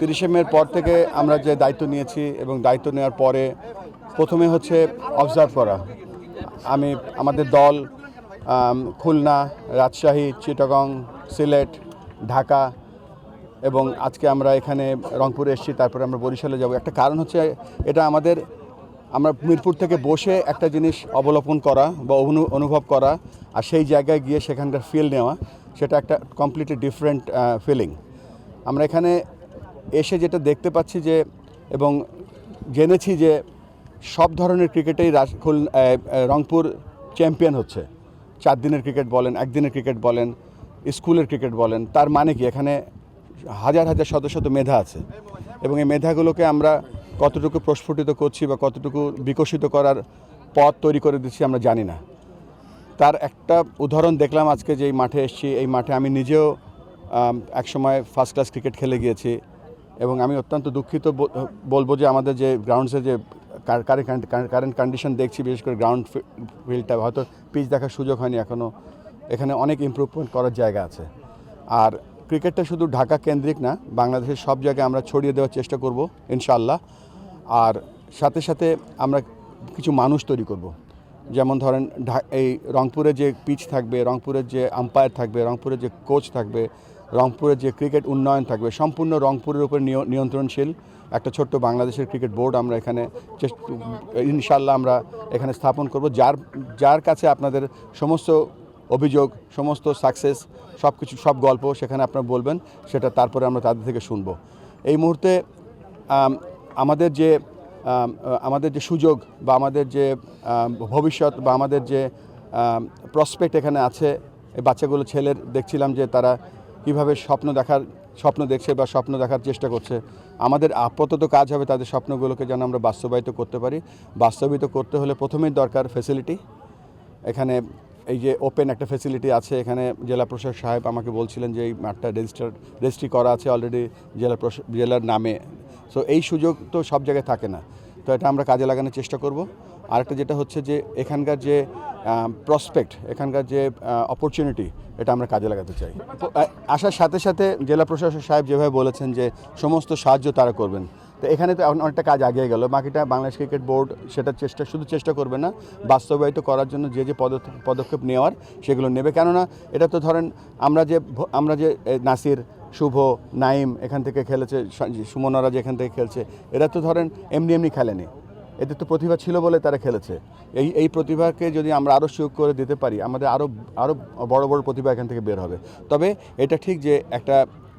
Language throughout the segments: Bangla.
তিরিশে মের পর থেকে আমরা যে দায়িত্ব নিয়েছি এবং দায়িত্ব নেওয়ার পরে প্রথমে হচ্ছে অবজার্ভ করা। আমি, আমাদের দল খুলনা, রাজশাহী, চিটাগং, সিলেট, ঢাকা এবং আজকে আমরা এখানে রংপুরে এসেছি, তারপরে আমরা বরিশালে যাব। একটা কারণ হচ্ছে এটা আমাদের, আমরা মিরপুর থেকে বসে একটা জিনিস অবলোকন করা বা অনু- অনুভব করা আর সেই জায়গায় গিয়ে সেখানকার ফিল নেওয়া, সেটা একটা কমপ্লিটলি ডিফারেন্ট ফিলিং আমরা এখানে এসে যেটা দেখতে পাচ্ছি যে, এবং জেনেছি যে সব ধরনের ক্রিকেটেই রংপুর চ্যাম্পিয়ন হচ্ছে। চার দিনের ক্রিকেট বলেন, একদিনের ক্রিকেট বলেন, স্কুলের ক্রিকেট বলেন, তার মানে কি? এখানে হাজার হাজার শত শত মেধা আছে। এবং এই মেধাগুলোকে আমরা কতটুকু প্রস্ফুটিত করছি বা কতটুকু বিকশিত করার পথ তৈরি করে দিচ্ছি আমরা জানি না। তার একটা উদাহরণ দেখলাম আজকে যে এই মাঠে এসেছি, এই মাঠে আমি নিজেও একসময় ফার্স্ট ক্লাস ক্রিকেট খেলে গিয়েছি। এবং আমি অত্যন্ত দুঃখিত বলব যে আমাদের যে গ্রাউন্ডসে যে কারেন্ট কন্ডিশন দেখছি, বিশেষ করে গ্রাউন্ড ফিল্ডটা হয়তো পিচ দেখার সুযোগ হয়নি এখনও এখানে অনেক ইমপ্রুভমেন্ট করার জায়গা আছে। আর ক্রিকেটটা শুধু ঢাকা কেন্দ্রিক না, বাংলাদেশের সব জায়গায় আমরা ছড়িয়ে দেওয়ার চেষ্টা করব ইনশাল্লাহ আর সাথে সাথে আমরা কিছু মানুষ তৈরি করব। যেমন ধরেন এই রংপুরে যে পিচ থাকবে, রংপুরের যে আম্পায়ার থাকবে, রংপুরের যে কোচ থাকবে রংপুরের যে ক্রিকেট উন্নয়ন থাকবে, সম্পূর্ণ রংপুরের উপর নিয়- নিয়ন্ত্রণশীল একটা ছোট্ট বাংলাদেশের ক্রিকেট বোর্ড আমরা এখানে ইনশাল্লাহ আমরা এখানে স্থাপন করব। যার যার কাছে আপনাদের সমস্ত অভিযোগ, সমস্ত সাকসেস সব কিছু সব গল্প সেখানে আপনারা বলবেন, সেটা তারপরে আমরা তাদের থেকে শুনব। এই মুহূর্তে আমাদের যে আমাদের যে সুযোগ বা আমাদের যে ভবিষ্যৎ বা আমাদের যে প্রসপেক্ট এখানে আছে, এই বাচ্চাগুলো, ছেলের, দেখছিলাম যে তারা কীভাবে স্বপ্ন দেখার, স্বপ্ন দেখছে বা স্বপ্ন দেখার চেষ্টা করছে। আমাদের আপাতত কাজ হবে তাদের স্বপ্নগুলোকে যেন আমরা বাস্তবায়িত করতে পারি। বাস্তবায়িত করতে হলে প্রথমেই দরকার ফেসিলিটি এখানে এই যে ওপেন একটা ফেসিলিটি আছে, এখানে জেলা প্রশাসক সাহেব আমাকে বলছিলেন যে এই মাঠটা রেজিস্টার রেজিস্ট্রি করা আছে অলরেডি জেলা জেলার নামে। সো এই সুযোগ তো সব জায়গায় থাকে না। তো এটা আমরা কাজে লাগানোর চেষ্টা করব। আরেকটা যেটা হচ্ছে যে এখানকার যে প্রসপেক্ট এখানকার যে অপরচুনিটি এটা আমরা কাজে লাগাতে চাই। আসার সাথে সাথে জেলা প্রশাসক সাহেব যেভাবে বলেছেন যে সমস্ত সাহায্য তারা করবেন। তো এখানে তো অনেকটা কাজ আগিয়ে গেল। বাকিটা বাংলাদেশ ক্রিকেট বোর্ড সেটা চেষ্টা, শুধু চেষ্টা করবে না, বাস্তবায়িত করার জন্য যে যে পদক্ষেপ নেওয়ার সেগুলো নেবে। কেননা এটা তো ধরেন আমরা যে আমরা যে নাসির, শুভ নাইম এখান থেকে খেলেছে সুমনরা যে এখান থেকে খেলছে, এরা তো ধরেন এমনি এমনি খেলেনি। এদের তো প্রতিভা ছিল বলে তারা খেলেছে। এই এই প্রতিভাকে যদি আমরা আরও সুযোগ করে দিতে পারি, আমাদের আরও আরও বড় বড় প্রতিভা এখান থেকে বের হবে। তবে এটা ঠিক যে একটা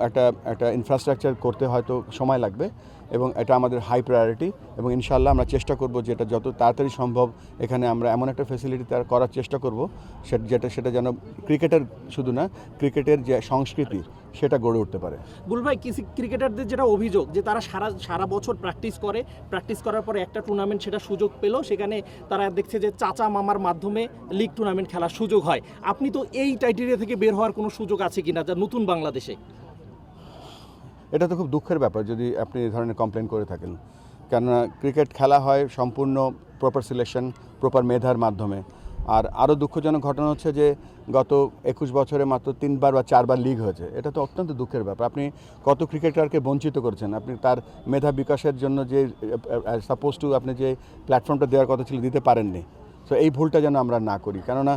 একটা একটা ইনফ্রাস্ট্রাকচার করতে হয়তো সময় লাগবে এবং এটা আমাদের হাই প্রায়োরিটি এবং ইনশাল্লাহ আমরা চেষ্টা করব যেটা যত তাড়াতাড়ি সম্ভব এখানে আমরা এমন একটা ফেসিলিটি তার করার চেষ্টা করব সেটা, যেটা, সেটা যেন ক্রিকেটের শুধু না ক্রিকেটের যে সংস্কৃতি সেটা গড়ে উঠতে পারে। বুল ভাই কিছু ক্রিকেটারদের যেটা অভিযোগ যে তারা সারা সারা বছর প্র্যাকটিস করে প্র্যাকটিস করার পরে একটা টুর্নামেন্ট সেটা সুযোগ পেল, সেখানে তারা দেখছে যে চাচা মামার মাধ্যমে লিগ টুর্নামেন্ট খেলার সুযোগ হয়। আপনি তো এই টাইটেরিয়া থেকে বের হওয়ার কোনো সুযোগ আছে কিনা যা নতুন বাংলাদেশে? এটা তো খুব দুঃখের ব্যাপার যদি আপনি এই ধরনের কমপ্লেন করে থাকেন। কেননা ক্রিকেট খেলা হয় সম্পূর্ণ প্রপার সিলেকশন প্রপার মেধার মাধ্যমে। আর আরও দুঃখজনক ঘটনা হচ্ছে যে গত একুশ বছরে মাত্র তিনবার বা চারবার লিগ হয়েছে। এটা তো অত্যন্ত দুঃখের ব্যাপার। আপনি কত ক্রিকেটারকে বঞ্চিত করেছেন? আপনি তার মেধা বিকাশের জন্য যে সাপোজ টু আপনি যে প্ল্যাটফর্মটা দেওয়ার কথা ছিল দিতে পারেননি। সো এই ভুলটা যেন আমরা না করি। কেননা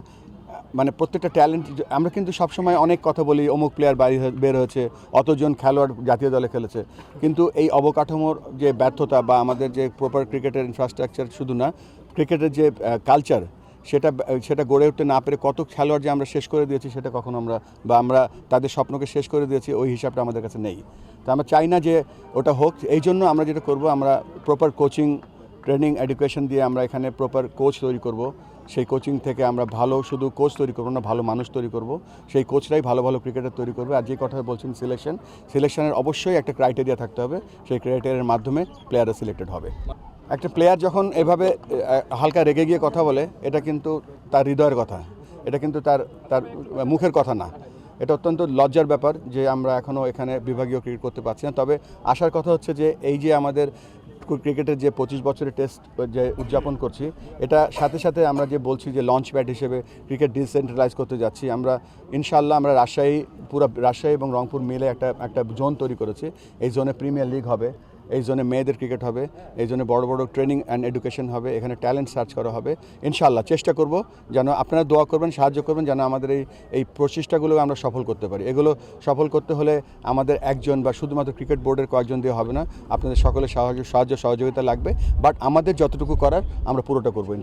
মানে প্রত্যেকটা ট্যালেন্ট আমরা কিন্তু সবসময় অনেক কথা বলি, অমুক প্লেয়ার বাড়ি বের হয়েছে, অতজন খেলোয়াড় জাতীয় দলে খেলেছে। কিন্তু এই অবকাঠামোর যে ব্যর্থতা বা আমাদের যে প্রপার ক্রিকেটের ইনফ্রাস্ট্রাকচার শুধু না ক্রিকেটের যে কালচার সেটা সেটা গড়ে উঠতে না পেরে কত খেলোয়াড় যে আমরা শেষ করে দিয়েছি সেটা কখনো আমরা বা আমরা তাদের স্বপ্নকে শেষ করে দিয়েছি, ওই হিসাবটা আমাদের কাছে নেই। তো আমরা চাই না যে ওটা হোক, এই জন্য আমরা যেটা করব, আমরা প্রপার কোচিং ট্রেনিং এডুকেশন দিয়ে আমরা এখানে প্রপার কোচ তৈরি করব। সেই কোচিং থেকে আমরা ভালো শুধু কোচ তৈরি করব না, ভালো মানুষ তৈরি করব। সেই কোচরাই ভালো ভালো ক্রিকেটার তৈরি করবে। আর যে কথা বলছেন সিলেকশন সিলেকশনের অবশ্যই একটা ক্রাইটেরিয়া থাকতে হবে। সেই ক্রাইটেরিয়ার মাধ্যমে প্লেয়াররা সিলেক্টেড হবে। একটা প্লেয়ার যখন এভাবে হালকা রেগে গিয়ে কথা বলে, এটা কিন্তু তার হৃদয়ের কথা। এটা কিন্তু তার তার মুখের কথা না। এটা অত্যন্ত লজ্জার ব্যাপার যে আমরা এখনও এখানে বিভাগীয় ক্রিকেট করতে পারছি না। তবে আসার কথা হচ্ছে যে এই যে আমাদের ক্রিকেটের যে পঁচিশ বছরের টেস্ট, যে উদযাপন করছি, এটা সাথে সাথে আমরা যে বলছি যে লঞ্চ প্যাড হিসেবে ক্রিকেট ডিসেন্ট্রালাইজ করতে যাচ্ছি, আমরা ইনশাল্লাহ আমরা রাজশাহী, পুরো রাজশাহী এবং রংপুর মিলে একটা একটা জোন তৈরি করেছি। এই জোনে প্রিমিয়ার লিগ হবে। এই জোনে মেয়েদের ক্রিকেট হবে, এই জন্য বড় বড় ট্রেনিং অ্যান্ড এডুকেশন হবে, এখানে ট্যালেন্ট সার্চ করা হবে। ইনশাল্লাহ চেষ্টা করব যেন আপনারা দোয়া করবেন, সাহায্য করবেন যেন আমাদের এই এই প্রচেষ্টাগুলো আমরা সফল করতে পারি। এগুলো সফল করতে হলে আমাদের একজন বা শুধুমাত্র ক্রিকেট বোর্ডের কয়েকজন দিয়ে হবে না, আপনাদের সকলের সাহায্য সাহায্য, সহযোগিতা লাগবে। বাট আমাদের যতটুকু করার আমরা পুরোটা করব কেন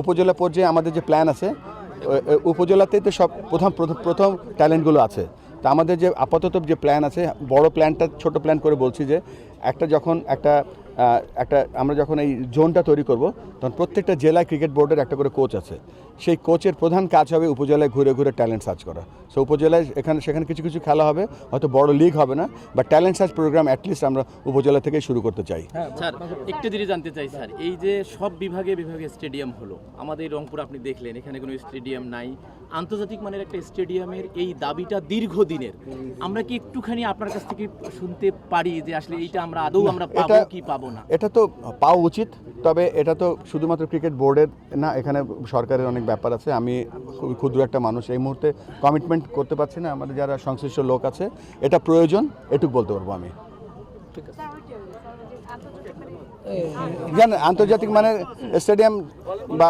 উপজেলা পর্যায়ে আমাদের যে প্ল্যান আছে উপজেলাতেই তো সব প্রথম প্রথম ট্যালেন্টগুলো আছে। তা আমাদের যে আপাতত যে প্ল্যান আছে, বড় প্ল্যানটা ছোট প্ল্যান করে বলছি যে, একটা যখন একটা একটা, আমরা যখন এই জোনটা তৈরি করব, তখন প্রত্যেকটা জেলায় ক্রিকেট বোর্ডের একটা করে কোচ আছে। সেই কোচের প্রধান কাজ হবে উপজেলায় ঘুরে ঘুরে ট্যালেন্ট সার্চ করা। সো উপজেলায় এখানে সেখানে কিছু কিছু খেলা হবে হয়তো বড় লিগ হবে না বা ট্যালেন্ট সার্চ প্রোগ্রাম অ্যাটলিস্ট আমরা উপজেলা থেকে শুরু করতে চাই। স্যার একটু যদি জানতে চাই স্যার এই যে সব বিভাগে বিভাগে স্টেডিয়াম হলো আমাদের রংপুর আপনি দেখলেন এখানে কোনো স্টেডিয়াম নাই। আন্তর্জাতিক মানের একটা স্টেডিয়ামের এই দাবিটা দীর্ঘদিনের। আমরা কি একটুখানি আপনার কাছ থেকে শুনতে পারি যে আসলে এইটা আমরা আদৌ আমরা পাবো কি পাবো না? এটা তো পাওয়া উচিত তবে এটা তো শুধুমাত্র ক্রিকেট বোর্ডের না এখানে সরকারের অনেক ব্যাপার আছে, আমি খুবই ক্ষুদ্র একটা মানুষ, এই মুহূর্তে কমিটমেন্ট করতে পারছি না, আমাদের যারা সংশ্লিষ্ট লোক আছে, এটা প্রয়োজন, এটুকু বলতে পারব আমি। জানেন আন্তর্জাতিক মানের স্টেডিয়াম বা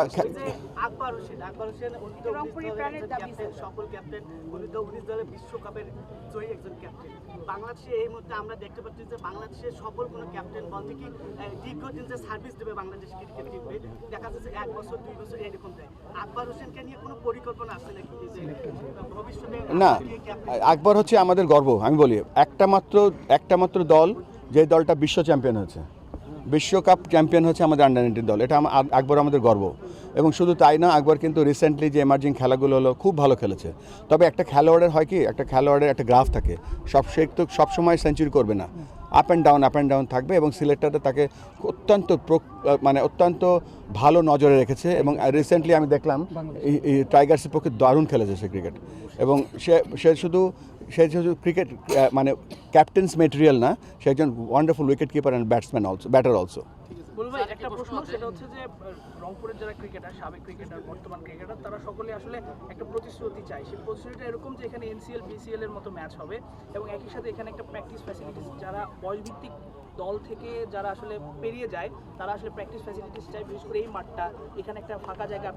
আকবর হোসেন আকবর হোসেন রংপুরের উনিশ প্রাণের দাবি সফল ক্যাপ্টেন উনি তো উনিশ দলের বিশ্বকাপের জয়ী একজন ক্যাপ্টেন বাংলাদেশে এই মুহূর্তে আমরা দেখতে পাচ্ছি যে বাংলাদেশের সফল কোনো ক্যাপ্টেন বলতে কি আহ, দীর্ঘদিন যে সার্ভিস দেবে বাংলাদেশ ক্রিকেট টিমে দেখা যাচ্ছে এক বছর দুই বছর এরকম দেয়। আকবর হোসেনকে নিয়ে কোনো পরিকল্পনা আছে নাকি? ভবিষ্যতে না আকবর হচ্ছে আমাদের গর্ব আমি বলি একটা মাত্র একটা মাত্র দল যে দলটা বিশ্ব চ্যাম্পিয়ন হয়েছে। বিশ্বকাপ চ্যাম্পিয়ন হচ্ছে আমাদের আন্ডার নাইনটিন দল। এটা আকবর আমাদের গর্ব। এবং শুধু তাই না, আকবর কিন্তু রিসেন্টলি যে এমার্জিং খেলাগুলো হলো খুব ভালো খেলেছে। তবে একটা খেলোয়াড়ের হয় কি, একটা খেলোয়াড়ের একটা গ্রাফ থাকে। সব সে তো সবসময় সেঞ্চুরি করবে না। Up and down up and down থাকবে এবং সিলেক্টরটা তাকে অত্যন্ত মানে অত্যন্ত ভালো নজরে রেখেছে এবং রিসেন্টলি আমি দেখলাম টাইগার্সের পক্ষে দারুণ খেলেছে সে ক্রিকেট এবং সে সে শুধু সে শুধু ক্রিকেট মানে ক্যাপ্টেন্স মেটেরিয়াল না সে একজন wonderful wicket keeper and batsman also batter also ভাই একটা প্রশ্ন সেটা হচ্ছে যে রংপুরের যারা ক্রিকেটার সাবেক ক্রিকেটার বর্তমান ক্রিকেটার তারা সকলে আসলে একটা প্রতিশ্রুতি চায়। সেই প্রতিশ্রুতিটা এরকম যে এখানে এনসিএল বিসিএল এর মতো ম্যাচ হবে এবং একই সাথে এখানে একটা প্র্যাকটিস ফ্যাসিলিটিস যারা বয়সভিত্তিক দল থেকে যারা আসলে পেরিয়ে যায় তারা আসলে প্র্যাকটিস ফ্যাসিলিটিস চায়। বিশেষ করে এই মাঠটা এখানে একটা ফাঁকা জায়গা